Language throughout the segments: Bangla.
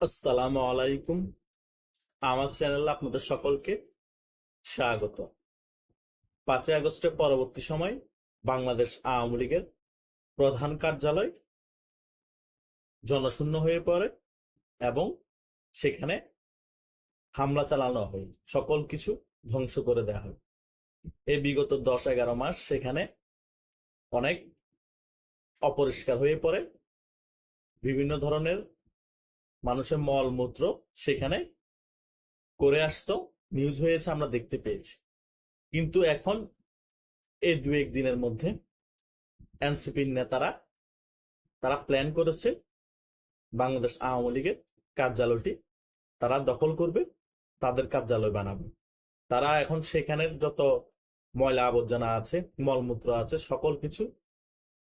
আসসালামু আলাইকুম। আমার চ্যানেলে আপনাদের সকলকে স্বাগত। পাঁচই আগস্টের পরবর্তী সময় বাংলাদেশ আওয়ামী লীগের প্রধান কার্যালয় জনশূন্য হয়ে পড়ে এবং সেখানে হামলা চালানো হয়। সকল কিছু ধ্বংস করে দেওয়া হয়। এই বিগত দশ এগারো মাস সেখানে অনেক অপরিষ্কার হয়ে পড়ে। বিভিন্ন ধরনের মানুষের মলমূত্র সেখানে করে আসতো। নিউজ হয়েছে, আমরা দেখতে পেয়েছি। কিন্তু এখন এই দু এক দিনের মধ্যে এনসিপির নেতারা, তারা প্ল্যান করেছে বাংলাদেশ আওয়ামী লীগের কার্যালয়টি তারা দখল করবে, তাদের কার্যালয় বানাবে। তারা এখন সেখানের যত ময়লা আবর্জনা আছে মলমূত্র আছে, সকল কিছু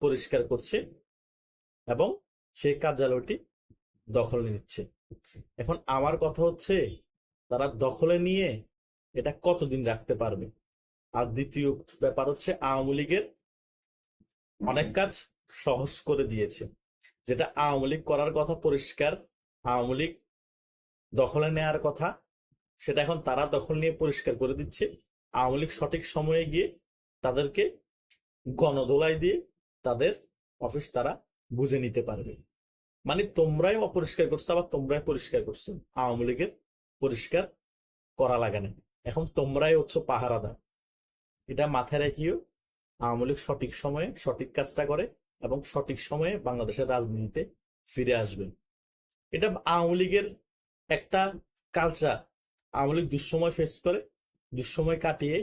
পরিষ্কার করছে এবং সেই কার্যালয়টি দখলে নিচ্ছে। এখন আমার কথা হচ্ছে তারা দখলে নিয়ে এটা কতদিন রাখতে পারবে? আর দ্বিতীয় ব্যাপার হচ্ছে আওয়ামী লীগের অনেক কাজ সহজ করে দিয়েছে। যেটা আওয়ামী লীগ করার কথা পরিষ্কার আওয়ামী লীগ দখলে নেয়ার কথা সেটা এখন তারা দখল নিয়ে পরিষ্কার করে দিচ্ছে। আওয়ামী লীগ সঠিক সময়ে গিয়ে তাদেরকে গণদোলাই দিয়ে তাদের অফিস তারা বুঝে নিতে পারবে। মানে তোমরাই অপরিষ্কার করছ আবার তোমরাই পরিষ্কার করছ। আওয়ামী লীগের পরিষ্কার করা লাগে না। এখন তোমরাই হচ্ছে পাহারাদার। এটা মাথায় রাখিও, আওয়ামী লীগ সঠিক সময়ে সঠিক কাজটা করে এবং সঠিক সময়ে বাংলাদেশের রাজনীতিতে ফিরে আসবে। এটা আওয়ামী লীগের একটা কালচার আওয়ামী লীগ দুঃসময় ফেস করে, দুঃসময় কাটিয়ে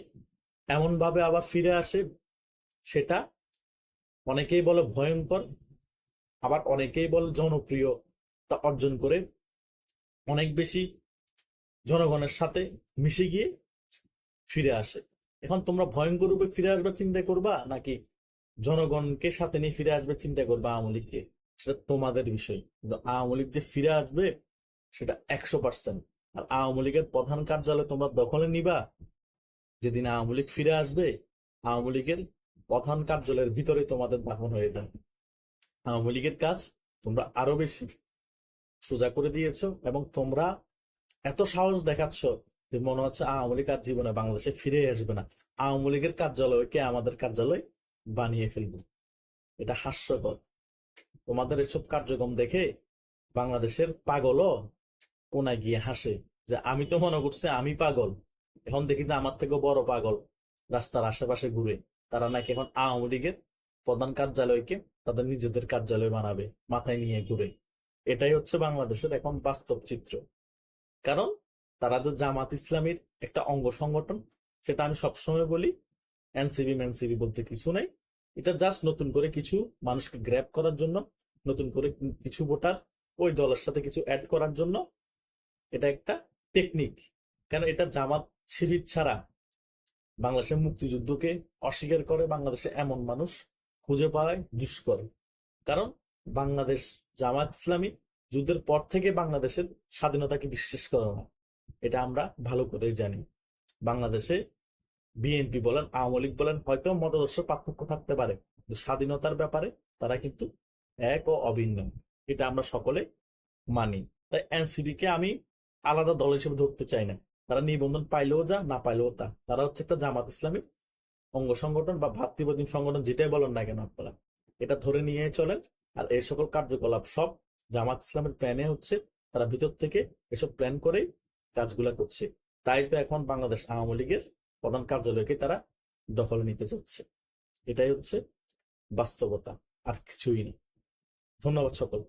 এমনভাবে আবার ফিরে আসে, সেটা অনেকেই বলে ভয়ঙ্কর। আবার অনেকেই বলে জনপ্রিয়তা অর্জন করে অনেক বেশি জনগণের সাথে মিশে গিয়ে ফিরে আসে। এখন তোমরা ভয়ঙ্কর রূপে ফিরে আসবে চিন্তা করবা, নাকি জনগণকে সাথে নিয়ে ফিরে আসবে চিন্তা করবা আওয়ামী লীগকে? সেটা তোমাদের বিষয়। কিন্তু আওয়ামী লীগ যে ফিরে আসবে, সেটা একশো পার্সেন্ট আর আওয়ামী লীগের প্রধান কার্যালয় তোমরা দখলে নিবা। যেদিন আওয়ামী লীগ ফিরে আসবে, আওয়ামী লীগের প্রধান কার্যালয়ের ভিতরে তোমাদের দাফন হয়ে যাবে। আওয়ামী লীগের কাজ তোমরা আরও বেশি সোজা করে দিয়েছ এবং তোমরা এত সাহস দেখাচ্ছ যে মনে হচ্ছে আওয়ামী লীগ আর জীবনে বাংলাদেশে ফিরে আসবে না। আওয়ামী লীগের কার্যালয়কে আমাদের কার্যালয় বানিয়ে ফেলব। এটা হাস্যকর। তোমাদের এসব কার্যক্রম দেখে বাংলাদেশের পাগলও কোনায় গিয়ে হাসে যে, আমি তো মনে করছি আমি পাগল। এখন দেখি যে আমার থেকেও বড় পাগল রাস্তার আশেপাশে ঘুরে। তারা নাকি এখন আওয়ামী লীগের প্রধান কার্যালয়কে তাদের নিজেদের কার্যালয় বানাবে, মাথায় নিয়ে ঘুরে। এটাই হচ্ছে বাংলাদেশের এখন বাস্তব চিত্র। কারণ তারা যে জামাত ইসলামীর একটা অঙ্গ সংগঠন, সেটা আমি সবসময় বলি এনসিবি ম্যানসিবি বলতে কিছু নাই। এটা জাস্ট নতুন করে কিছু মানুষকে গ্র্যাব করার জন্য, নতুন করে কিছু ভোটার ওই দলের সাথে কিছু অ্যাড করার জন্য এটা একটা টেকনিক কেন এটা জামাত শিবির ছাড়া বাংলাদেশের মুক্তিযুদ্ধকে অস্বীকার করে বাংলাদেশে এমন মানুষ খুঁজে পাওয়ায় দুষ্কর। কারণ বাংলাদেশ জামাত ইসলামী যুদ্ধের পর থেকে বাংলাদেশের স্বাধীনতাকে বিশ্বাস করে না এটা আমরা ভালো করে জানি। বাংলাদেশে বিএনপি বলেন, আওয়ামী লীগ বলেন, হয়তো মতাদর্শ পার্থক্য থাকতে পারে। কিন্তু স্বাধীনতার ব্যাপারে তারা কিন্তু এক ও অভিন্ন। এটা আমরা সকলে মানি। তাই এনসিবি কে আমি আলাদা দল হিসেবে ধরতে চাই না। তারা নিবন্ধন পাইলেও যা, না পাইলেও তা। তারা হচ্ছে একটা জামাত ইসলামী অঙ্গ সংগঠন বা ভাতৃপ্রতিম সংগঠন যেটাই বলেন না কেন আপনারা, এটা ধরে নিয়ে চলেন। আর এই সকল কার্যকলাপ সব জামাত ইসলামের প্ল্যানে হচ্ছে, তারা ভিতর থেকে এসব প্ল্যান করেই কাজগুলা করছে। তাই তো এখন বাংলাদেশ আওয়ামী লীগের প্রধান কার্যালয়কে তারা দখলে নিতে চাচ্ছে। এটাই হচ্ছে বাস্তবতা, আর কিছুই নেই। ধন্যবাদ সকল